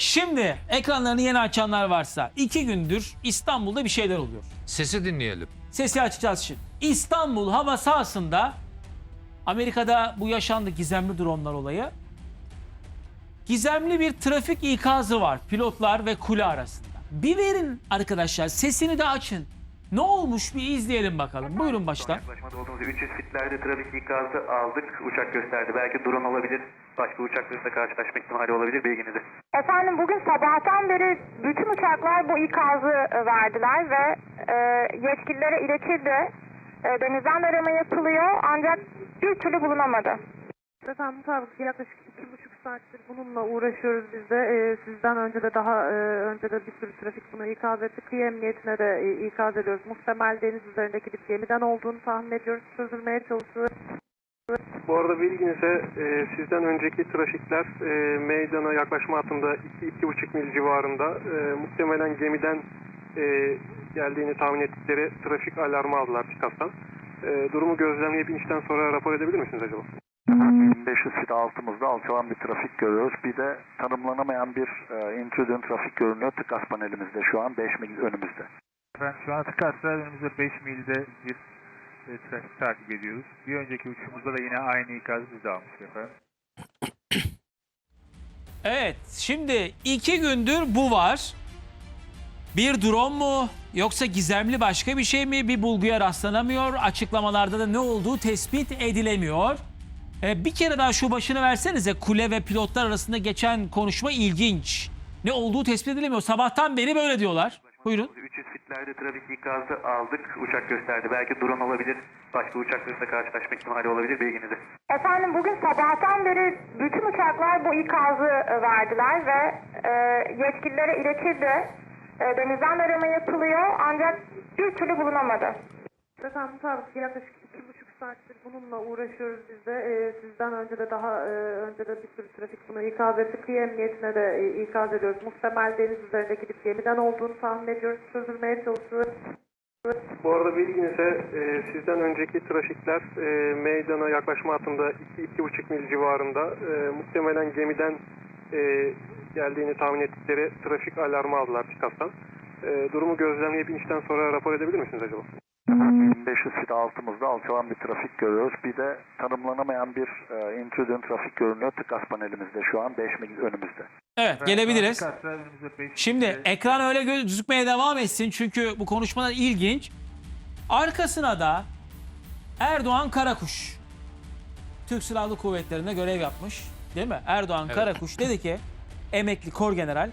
şimdi ekranlarını yeni açanlar varsa iki gündür İstanbul'da bir şeyler oluyor. Sesi dinleyelim. Sesi açacağız şimdi. İstanbul hava sahasında Amerika'da bu yaşandı gizemli dronlar olayı. Gizemli bir trafik ikazı var pilotlar ve kule arasında. Bir verin arkadaşlar sesini de açın. Ne olmuş bir izleyelim bakalım. Buyurun baştan. Yaklaşmada olduğumuz 300 fitlerde trafik ikazı aldık. Uçak gösterdi. Belki drone olabilir. Başka uçaklarla karşılaşma ihtimali olabilir bilginize. Efendim bugün sabahtan beri bütün uçaklar bu ikazı e, verdiler ve e, yetkililere iletildi. E, denizden de arama yapılıyor ancak bir türlü bulunamadı. Efendim tabii yaklaşık iki buçuk saattir bununla uğraşıyoruz biz de. Ee, sizden önce de daha e, önce de bir sürü trafik bunu ikaz etti. Kıyı emniyetine de e, ikaz ediyoruz. Muhtemel deniz üzerindeki bir gemiden olduğunu tahmin ediyoruz. Çözülmeye çalışıyoruz. Bu arada bilginize e, sizden önceki trafikler e, meydana yaklaşma hattında 2-2,5 mil civarında e, muhtemelen gemiden e, geldiğini tahmin ettikleri trafik alarmı aldılar TİKAS'tan. E, durumu gözlemleyip inişten sonra rapor edebilir misiniz acaba? 1500 fit altımızda alçalan bir trafik görüyoruz. Bir de tanımlanamayan bir e, intruding trafik görünüyor TİKAS panelimizde şu an 5 mil önümüzde. Efendim şu an Tıkas'ta önümüzde 5 milde bir e, trafik takip ediyoruz. Bir önceki uçuşumuzda da yine aynı ikazı biz de almıştık efendim. Evet şimdi iki gündür bu var. Bir drone mu yoksa gizemli başka bir şey mi bir bulguya rastlanamıyor. Açıklamalarda da ne olduğu tespit edilemiyor. Ee, bir kere daha şu başını versenize kule ve pilotlar arasında geçen konuşma ilginç. Ne olduğu tespit edilemiyor. Sabahtan beri böyle diyorlar. Buyurun. 300 fitlerde trafik ikazı aldık. Uçak gösterdi. Belki drone olabilir. Başka uçaklarla karşılaşma ihtimali olabilir bilginize. Efendim bugün sabahtan beri bütün uçaklar bu ikazı e, verdiler ve e, yetkililere iletildi. E, denizden de arama yapılıyor ancak bir türlü bulunamadı. Efendim tabii yaklaşık saattir bununla uğraşıyoruz biz de. Ee, sizden önce de daha e, önce de bir sürü trafik bunu ikaz etti. Kıyı emniyetine de e, ikaz ediyoruz. Muhtemel deniz üzerindeki bir gemiden olduğunu tahmin ediyoruz. Çözülmeye çalışıyoruz. Bu arada bilginize e, sizden önceki trafikler e, meydana yaklaşma hattında 2-2,5 mil civarında e, muhtemelen gemiden e, geldiğini tahmin ettikleri trafik alarmı aldılar TİKAS'tan. E, durumu gözlemleyip inişten sonra rapor edebilir misiniz acaba? 1500 fit altımızda alçalan bir trafik görüyoruz. Bir de tanımlanamayan bir e, intruding trafik görünüyor TİKAS panelimizde şu an 5 mil önümüzde. Evet gelebiliriz. şu an Tıkas'ta önümüzde 5 Şimdi ekran öyle gözükmeye devam etsin çünkü bu konuşmalar ilginç. Arkasına da Erdoğan Karakuş. Türk Silahlı Kuvvetleri'nde görev yapmış. Değil mi? Erdoğan Karakuş dedi ki emekli kor general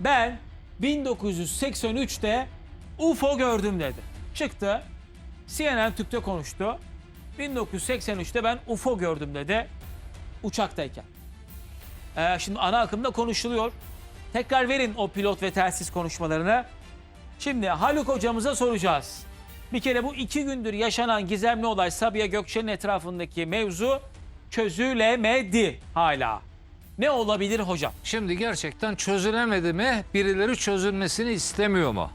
ben 1983'te UFO gördüm dedi. Çıktı. CNN Türk'te konuştu. 1983'te ben UFO gördüm dedi uçaktayken. Ee, şimdi ana akımda konuşuluyor. Tekrar verin o pilot ve telsiz konuşmalarını. Şimdi Haluk hocamıza soracağız. Bir kere bu iki gündür yaşanan gizemli olay Sabiha Gökçen'in etrafındaki mevzu çözülemedi hala. Ne olabilir hocam? Şimdi gerçekten çözülemedi mi? Birileri çözülmesini istemiyor mu?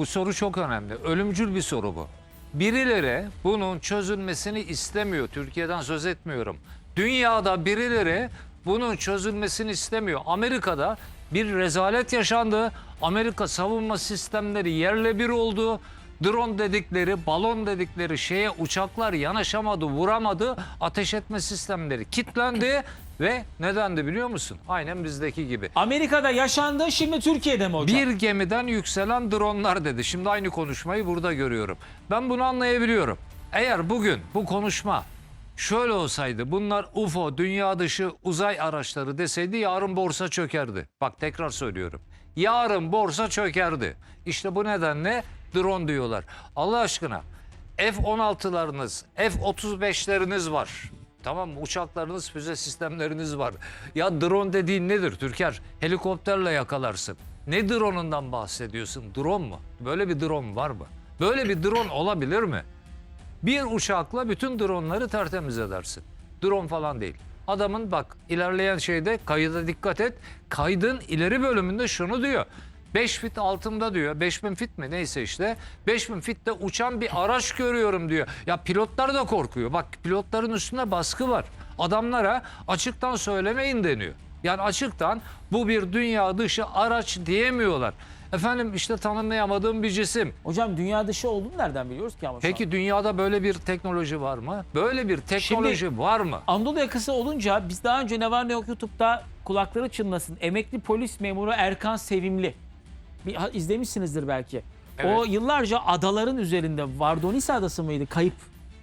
Bu soru çok önemli. Ölümcül bir soru bu. Birileri bunun çözülmesini istemiyor. Türkiye'den söz etmiyorum. Dünyada birileri bunun çözülmesini istemiyor. Amerika'da bir rezalet yaşandı. Amerika savunma sistemleri yerle bir oldu. Drone dedikleri, balon dedikleri şeye uçaklar yanaşamadı, vuramadı. Ateş etme sistemleri kilitlendi ve nedendi biliyor musun? Aynen bizdeki gibi. Amerika'da yaşandı şimdi Türkiye'de mi hocam? Bir gemiden yükselen dronlar dedi. Şimdi aynı konuşmayı burada görüyorum. Ben bunu anlayabiliyorum. Eğer bugün bu konuşma şöyle olsaydı bunlar UFO, dünya dışı uzay araçları deseydi yarın borsa çökerdi. Bak tekrar söylüyorum. Yarın borsa çökerdi. İşte bu nedenle drone diyorlar. Allah aşkına F-16'larınız, F-35'leriniz var. Tamam mı? Uçaklarınız, füze sistemleriniz var. Ya drone dediğin nedir Türker? Helikopterle yakalarsın. Ne drone'undan bahsediyorsun? Drone mu? Böyle bir drone var mı? Böyle bir drone olabilir mi? Bir uçakla bütün dronları tertemiz edersin. Drone falan değil. Adamın bak ilerleyen şeyde kayıda dikkat et. Kaydın ileri bölümünde şunu diyor. 5 fit altımda diyor. 5000 fit mi neyse işte. 5000 fitte uçan bir araç görüyorum diyor. Ya pilotlar da korkuyor. Bak pilotların üstünde baskı var. Adamlara açıktan söylemeyin deniyor. Yani açıktan bu bir dünya dışı araç diyemiyorlar. Efendim işte tanımlayamadığım bir cisim. Hocam dünya dışı olduğunu nereden biliyoruz ki ama şu an? Peki dünyada böyle bir teknoloji var mı? Böyle bir teknoloji var mı? Anadolu yakası olunca biz daha önce ne var ne yok YouTube'da kulakları çınlasın. Emekli polis memuru Erkan Sevimli. Bir, ha- izlemişsinizdir belki. Evet. O yıllarca adaların üzerinde Vardonis adası mıydı? Kayıp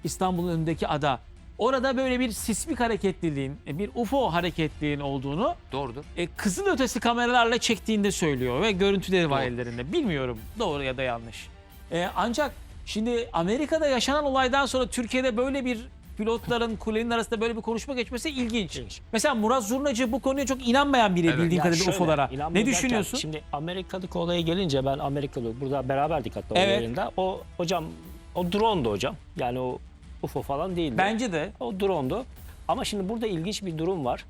İstanbul'un önündeki ada. Orada böyle bir sismik hareketliliğin, e, bir UFO hareketliliğin olduğunu Doğrudur. e, kızıl ötesi kameralarla çektiğinde söylüyor ve görüntüleri var Doğru. ellerinde. Bilmiyorum doğru ya da yanlış. E, ancak şimdi Amerika'da yaşanan olaydan sonra Türkiye'de böyle bir pilotların kulenin arasında böyle bir konuşma geçmesi ilginç. Mesela Murat Zurnacı bu konuya çok inanmayan biri Evet. bildiğin Ya kadarıyla şöyle, UFO'lara. inanmıyor Ne derken, düşünüyorsun? Şimdi Amerika'daki olaya gelince ben Amerikalı burada beraberdik hatta o Evet. yayında. O hocam o drone'du hocam. Yani o UFO falan değildi. Bence de. O drone'du. Ama şimdi burada ilginç bir durum var.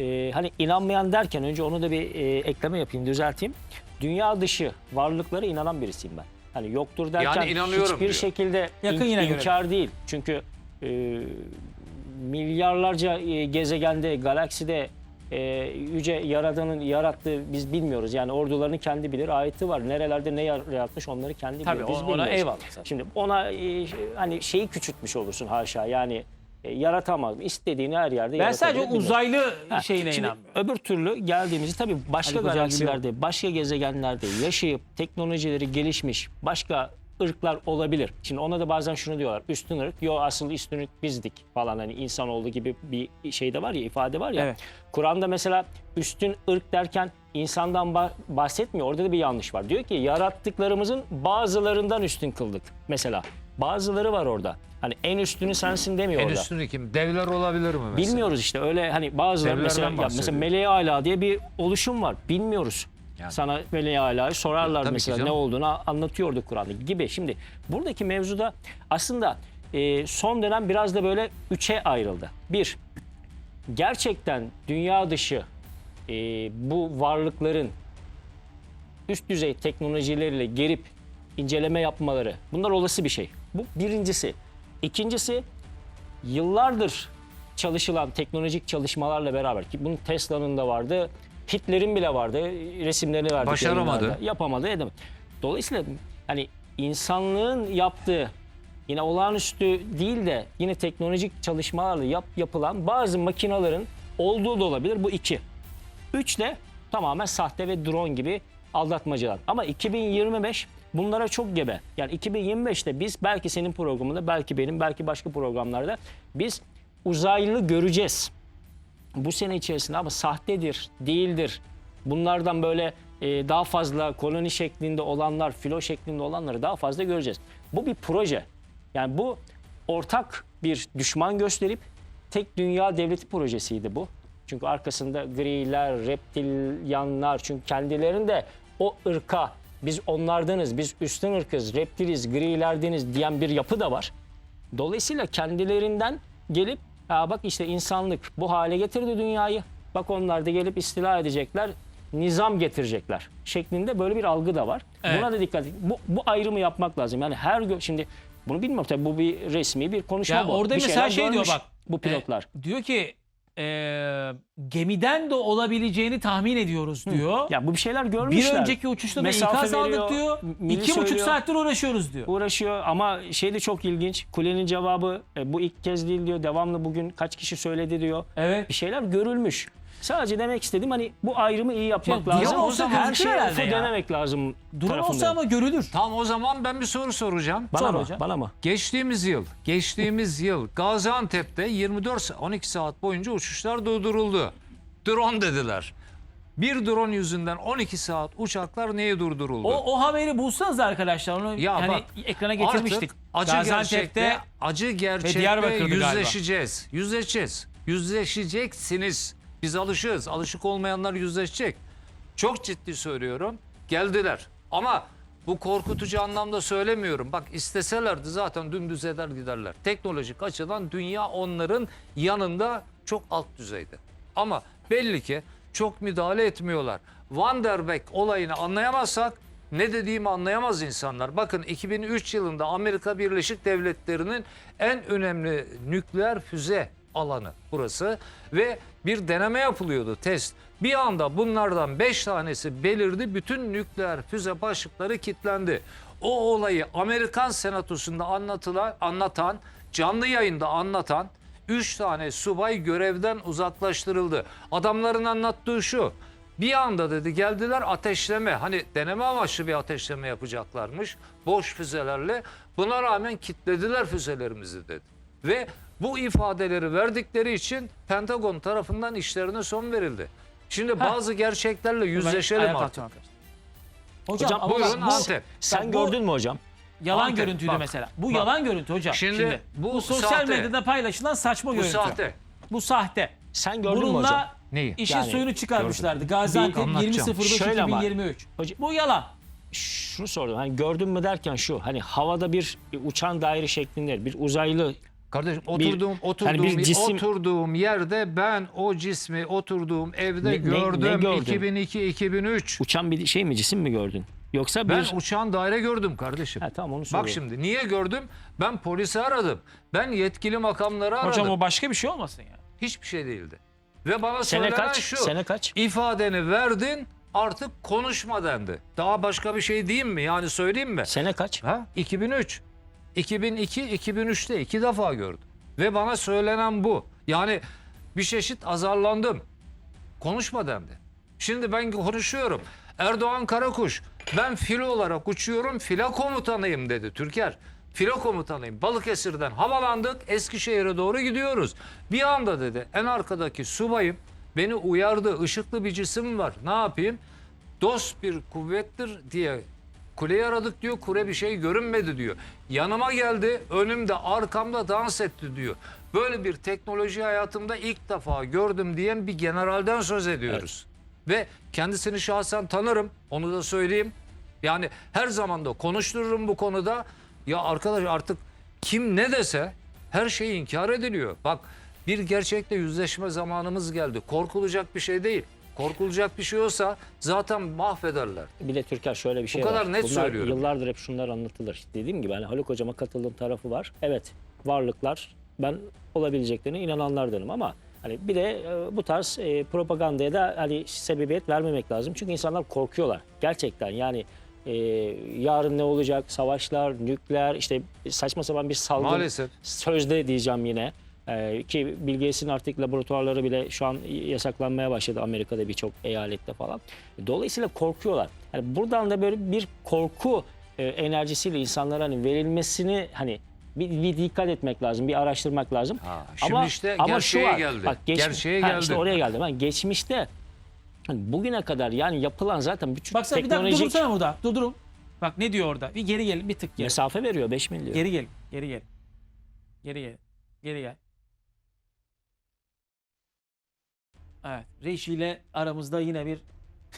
Ee, hani inanmayan derken önce onu da bir e, ekleme yapayım, düzelteyim. Dünya dışı varlıklara inanan birisiyim ben. Hani yoktur derken Yani inanıyorum hiçbir diyor. şekilde Yakın in- yine göre. inkar değil. Çünkü e, milyarlarca e, gezegende, galakside e, yüce yaradanın yarattığı biz bilmiyoruz. Yani ordularının kendi bilir, ayeti var. Nerelerde ne yar- yaratmış onları kendi Tabii bilir. Biz ona, ona bilmiyoruz. eyvallah. zaten. Şimdi ona e, hani şeyi küçültmüş olursun haşa. Yani e, yaratamaz. İstediğini her yerde Ben sadece bilmiyorum. uzaylı Ha, şeyine şimdi inanmıyorum. Öbür türlü geldiğimizde tabii başka Ali galaksilerde, başka gezegenlerde yaşayıp teknolojileri gelişmiş başka ırklar olabilir. Şimdi ona da bazen şunu diyorlar. Üstün ırk. Yo asıl üstün ırk bizdik falan hani insanoğlu gibi bir şey de var ya ifade var ya. Evet. Kur'an'da mesela üstün ırk derken insandan bah- bahsetmiyor. Orada da bir yanlış var. Diyor ki yarattıklarımızın bazılarından üstün kıldık. Mesela bazıları var orada. Hani en üstünü sensin demiyor En orada. üstünü kim? Devler olabilir mi mesela? Bilmiyoruz işte öyle hani bazıları Devlerden mesela, ya mesela. Meleği Ala diye bir oluşum var. Bilmiyoruz. Yani. Sana Meleği Ala'yı sorarlar Tabii mesela ne olduğunu anlatıyordu Kur'an'da gibi. Şimdi buradaki mevzuda aslında e, son dönem biraz da böyle üçe ayrıldı. Bir, gerçekten dünya dışı e, bu varlıkların üst düzey teknolojileriyle gelip inceleme yapmaları bunlar olası bir şey. Bu birincisi. İkincisi yıllardır çalışılan teknolojik çalışmalarla beraber ki bunun Tesla'nın da vardı, Hitler'in bile vardı, resimlerini verdik. Başaramadı. yayınlarda. Yapamadı, edemedi. Dolayısıyla hani insanlığın yaptığı yine olağanüstü değil de yine teknolojik çalışmalarla yap, yapılan bazı makinaların olduğu da olabilir. Bu iki. Üç de tamamen sahte ve drone gibi aldatmacalar. Ama 2025 bunlara çok gebe. Yani 2025'te biz belki senin programında, belki benim, belki başka programlarda biz uzaylı göreceğiz. Bu sene içerisinde ama sahtedir, değildir. Bunlardan böyle e, daha fazla koloni şeklinde olanlar, filo şeklinde olanları daha fazla göreceğiz. Bu bir proje. Yani bu ortak bir düşman gösterip tek dünya devleti projesiydi bu. Çünkü arkasında griler, reptilyanlar çünkü kendilerinde o ırka biz onlardanız, biz üstün ırkız, reptiliz, grilerdeniz diyen bir yapı da var. Dolayısıyla kendilerinden gelip Aa bak işte insanlık bu hale getirdi dünyayı. Bak onlar da gelip istila edecekler, nizam getirecekler şeklinde böyle bir algı da var. Evet. Buna da dikkat edin. Bu, bu ayrımı yapmak lazım. Yani her gö- şimdi bunu bilmiyorum tabii bu bir resmi bir konuşma Ya bu. orada Bir mesela şey diyor bak. Bu pilotlar. e, diyor ki e, gemiden de olabileceğini tahmin ediyoruz diyor. ya bu bir şeyler Bir görmüşler. önceki uçuşta da Mesafe ikaz aldık veriyor, diyor. mili İki buçuk söylüyor. saattir uğraşıyoruz diyor. uğraşıyor ama şey de çok ilginç. Kulenin cevabı e, bu ilk kez değil diyor. Devamlı bugün kaç kişi söyledi diyor. Evet. Bir şeyler görülmüş. Sadece demek istediğim hani bu ayrımı iyi yapmak Ya, lazım. drone olsa Her şey herhalde ya. denemek lazım. Drone olsa ama görülür. Tam o zaman ben bir soru soracağım. bana Sor mı? hocam. Bana mı? Geçtiğimiz yıl, geçtiğimiz yıl Gaziantep'te 24 sa- 12 saat boyunca uçuşlar durduruldu. Drone dediler. Bir drone yüzünden 12 saat uçaklar neye durduruldu? O, o haberi bulsanız arkadaşlar onu Ya yani bak, ekrana getirmiştik. Artık acı gerçekte, acı gerçekte Diyarbakır'dı galiba. yüzleşeceğiz. Yüzleşeceğiz. Yüzleşeceksiniz. Biz alışığız. Alışık olmayanlar yüzleşecek. Çok ciddi söylüyorum. Geldiler. Ama bu korkutucu anlamda söylemiyorum. Bak isteselerdi zaten dümdüz eder giderler. Teknolojik açıdan dünya onların yanında çok alt düzeyde. Ama belli ki çok müdahale etmiyorlar. Van der Beek olayını anlayamazsak ne dediğimi anlayamaz insanlar. Bakın 2003 yılında Amerika Birleşik Devletleri'nin en önemli nükleer füze alanı burası ve bir deneme yapılıyordu test. Bir anda bunlardan 5 tanesi belirdi. Bütün nükleer füze başlıkları kilitlendi. O olayı Amerikan senatosunda anlatılan, anlatan, canlı yayında anlatan 3 tane subay görevden uzaklaştırıldı. Adamların anlattığı şu. Bir anda dedi geldiler ateşleme hani deneme amaçlı bir ateşleme yapacaklarmış boş füzelerle. Buna rağmen kitlediler füzelerimizi dedi. Ve bu ifadeleri verdikleri için Pentagon tarafından işlerine son verildi. Şimdi bazı gerçeklerle yüzleşelim artık. Hocam, Hocam ama buyurun bak bu- Antep. Sen bu- gördün mü hocam? Yalan Antep, görüntüydü bak, mesela. Bu bak. yalan görüntü hocam. Şimdi Şimdi, bu bu, sosyal sahte. medyada paylaşılan saçma Bu görüntü. sahte. Bu sahte. Sen gördün mü hocam? Bununla Neyi? işin Yani suyunu çıkarmışlardı. Gaziantep anlatacağım. 20.05 Şöyle ama- 2023. Hocam- Bu yalan. Şunu sordum. Hani gördün mü derken şu. Hani havada bir uçan daire şeklinde bir uzaylı Kardeşim oturduğum oturduğum bir cisim- oturduğum yerde ben o cismi oturduğum evde Ne- ne- gördüm ne gördün? 2002 2003. uçan bir şey mi cisim mi gördün? Yoksa Ben bir... uçağın daire gördüm kardeşim. Ha, tamam onu Bak soruyorum. şimdi niye gördüm? Ben polisi aradım. Ben yetkili makamları aradım. Hocam o başka bir şey olmasın ya. Hiçbir şey değildi. Ve bana Sene söylenen kaç? şu. Sene kaç? ifadeni verdin artık konuşma dendi. Daha başka bir şey diyeyim mi? Yani söyleyeyim mi? Sene kaç? Ha? 2003. 2002, 2003'te iki defa gördüm. Ve bana söylenen bu. Yani bir çeşit azarlandım. Konuşma dendi. Şimdi ben konuşuyorum. Erdoğan Karakuş ben filo olarak uçuyorum filo komutanıyım dedi Türker. Filo komutanıyım. Balıkesir'den havalandık Eskişehir'e doğru gidiyoruz. Bir anda dedi en arkadaki subayım beni uyardı. Işıklı bir cisim var. Ne yapayım? Dost bir kuvvettir diye kuleyi aradık diyor. Kule bir şey görünmedi diyor. Yanıma geldi. Önümde arkamda dans etti diyor. Böyle bir teknoloji hayatımda ilk defa gördüm diyen bir generalden söz ediyoruz. Ve kendisini şahsen tanırım. Onu da söyleyeyim. Yani her zaman da konuştururum bu konuda. Ya arkadaş artık kim ne dese her şey inkar ediliyor. Bak bir gerçekle yüzleşme zamanımız geldi. Korkulacak bir şey değil. Korkulacak bir şey olsa zaten mahvederler. Bir de Türker şöyle bir şey Bu kadar var. net Bunlar söylüyorum. Yıllardır hep şunlar anlatılır. İşte dediğim gibi hani Haluk Hocam'a katıldığım tarafı var. Evet varlıklar ben olabileceklerine inananlardanım ama hani bir de e, bu tarz e, propagandaya da hani sebebiyet vermemek lazım. Çünkü insanlar korkuyorlar. Gerçekten yani e, yarın ne olacak? Savaşlar, nükleer, işte saçma sapan bir salgın. Maalesef. Sözde diyeceğim yine. Ee, ki Bill Gates'in artık laboratuvarları bile şu an yasaklanmaya başladı Amerika'da birçok eyalette falan. Dolayısıyla korkuyorlar. Yani buradan da böyle bir korku e, enerjisiyle insanlara hani verilmesini hani bir, bir dikkat etmek lazım, bir araştırmak lazım. Ha, şimdi işte gerçeğe geldi. Gerçeğe ha, geldi. işte oraya geldim. Yani geçmişte hani bugüne kadar yani yapılan zaten bütün Baksana bir dakika teknolojik durursana burada. Durdurun. Bak ne diyor orada. Bir geri gelin bir tık geri. mesafe veriyor 5 milyon. Geri gelin. Geri gelin. Geri gel. Geri gel. Evet. Reşi ile aramızda yine bir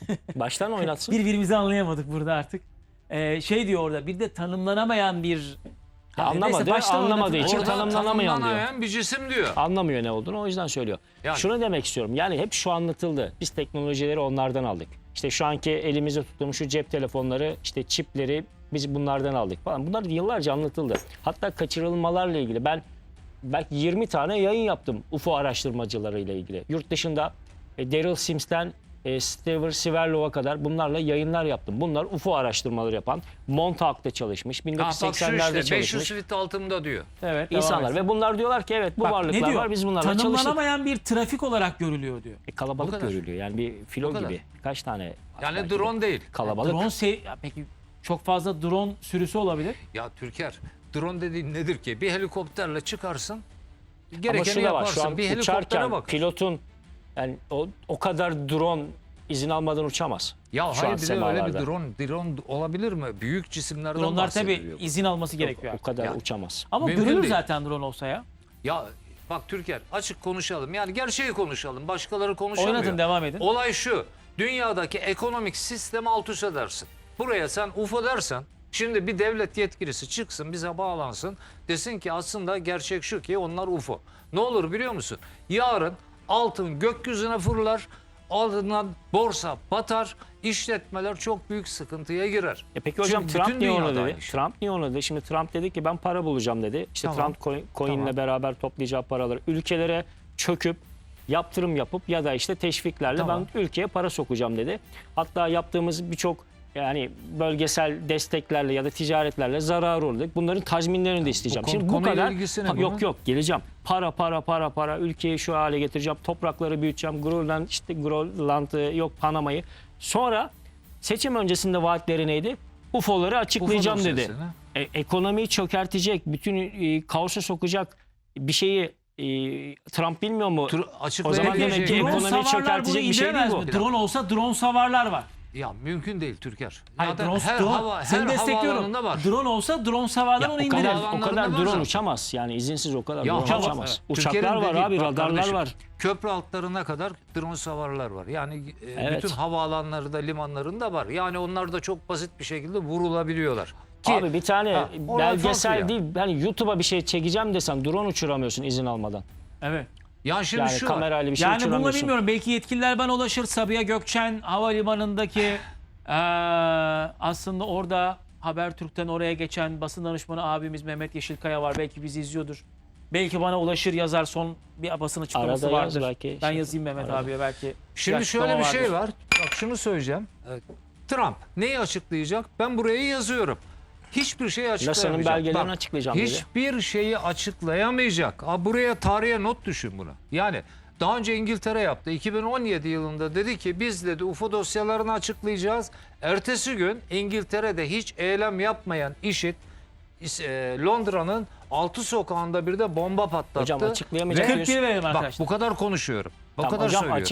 Baştan oynatsın. birbirimizi anlayamadık burada artık. Ee, şey diyor orada bir de tanımlanamayan bir Ya Yani neyse, anlamadı, baştan anlamadığı için Orada tanımlanamayan diyor. tanımlanamayan bir cisim diyor. Anlamıyor ne olduğunu o yüzden söylüyor. Yani- Şunu demek istiyorum. Yani hep şu anlatıldı. Biz teknolojileri onlardan aldık. İşte şu anki elimizde tuttuğumuz şu cep telefonları, işte çipleri biz bunlardan aldık falan. Bunlar yıllarca anlatıldı. Hatta kaçırılmalarla ilgili ben belki 20 tane yayın yaptım UFO araştırmacılarıyla ilgili. Yurt dışında e, Daryl Sims'ten e, Steve Siverlov'a kadar bunlarla yayınlar yaptım. Bunlar UFO araştırmaları yapan, Montauk'ta çalışmış, Ha, bak şu 1980'lerde işte 500 çalışmış fit altımda diyor. evet, devam insanlar. Ve bunlar diyorlar ki evet bu Bak, varlıklar var biz bunlarla çalıştık. Tanımlanamayan bir trafik olarak görülüyor diyor. E, kalabalık kadar. görülüyor. Yani bir filo Bu kadar. gibi. Kaç tane? Yani belki de. drone değil. Kalabalık. Drone seri... Ya peki çok fazla drone sürüsü olabilir. Ya Türker drone dediğin nedir ki? Bir helikopterle çıkarsın. Ama Gerekeni şu da var. yaparsın. Şu an bir helikoptere uçarken bak. pilotun yani o, o kadar drone izin almadan uçamaz. Ya Şu hayır bir de öyle semalarda. bir drone, drone olabilir mi? Büyük cisimlerden Dronlar tabii bahsediliyor. izin alması gerekiyor. O kadar Ya. uçamaz. Ama Mümkün görülür değil. zaten drone olsa ya. Ya bak Türker açık konuşalım. Yani gerçeği konuşalım. Başkaları konuşamıyor. Oynatın devam edin. Olay şu. Dünyadaki ekonomik sistemi alt üst edersin. Buraya sen UFO dersen şimdi bir devlet yetkilisi çıksın bize bağlansın. Desin ki aslında gerçek şu ki onlar UFO. Ne olur biliyor musun? Yarın altın gökyüzüne fırlar. Ardından borsa batar. işletmeler çok büyük sıkıntıya girer. E peki hocam Çünkü Trump niye onu dedi? şey. Trump niye onu dedi? Şimdi Trump dedi ki ben para bulacağım dedi. İşte Tamam. Trump coin- coin'le Tamam. beraber toplayacağı paraları ülkelere çöküp yaptırım yapıp ya da işte teşviklerle Tamam. ben ülkeye para sokacağım dedi. Hatta yaptığımız birçok yani bölgesel desteklerle ya da ticaretlerle zarar uğradık. Bunların tazminlerini de isteyeceğim. konu- Şimdi bu konuyla kadar ilgisi ne Ha, bunun? yok yok geleceğim. Para para para para ülkeyi şu hale getireceğim. Toprakları büyüteceğim. Grönland işte Grönland'ı yok Panama'yı. Sonra seçim öncesinde vaatleri neydi? UFO'ları açıklayacağım dedi. E, ekonomiyi çökertecek, bütün e, kaosa sokacak bir şeyi e, Trump bilmiyor mu? Tur- O zaman demek ki şey- drone ekonomiyi savarlar bunu çökertecek bir şey değil indiremez bu. mi? Drone olsa drone savarlar var. Ya mümkün değil Türker. Hayır, Zaten drone, her drone, hava, seni her destekliyorum. havaalanında var. Drone olsa drone savarlar Ya onu o kadar, indirir. o kadar var drone zaten. uçamaz. Yani izinsiz o kadar Ya drone uçamaz, uçamaz. evet. Uçaklar var abi, radarlar kardeşim, var. Köprü altlarına kadar drone savarlar var. Yani e, Evet. bütün havaalanlarında, limanlarında var. Yani onlar da çok basit bir şekilde vurulabiliyorlar. Ki, Abi bir tane Ha, belgesel değil. Yani YouTube'a bir şey çekeceğim desen drone uçuramıyorsun izin almadan. Evet. Ya şimdi Yani şu kamerayla bir şey Yani bunu bilmiyorum. Belki yetkililer bana ulaşır. Sabiha Gökçen Havalimanı'ndaki eee, aslında orada Habertürk'ten oraya geçen basın danışmanı abimiz Mehmet Yeşilkaya var. Belki bizi izliyordur. Belki bana ulaşır yazar son bir basın açıklaması Arada yaz vardır. belki. ben Şey- yazayım Mehmet Arada. abiye belki. Şimdi açıklama şöyle bir şey vardır. var. Bak şunu söyleyeceğim. Trump neyi açıklayacak? Ben buraya yazıyorum. Hiçbir şey açıklayamayacak. NASA'nın belgelerini Bak, açıklayacağım dedi. Hiçbir şeyi açıklayamayacak. Ha, buraya tarihe not düşün bunu. Yani daha önce İngiltere yaptı. 2017 yılında dedi ki biz dedi UFO dosyalarını açıklayacağız. Ertesi gün İngiltere'de hiç eylem yapmayan IŞİD e, Londra'nın altı sokağında bir de bomba patlattı. Hocam açıklayamayacak Ve- diyorsun. 41 verelim Bak arkadaşlar. bu kadar konuşuyorum. Bu Tamam, kadar hocam söylüyorum.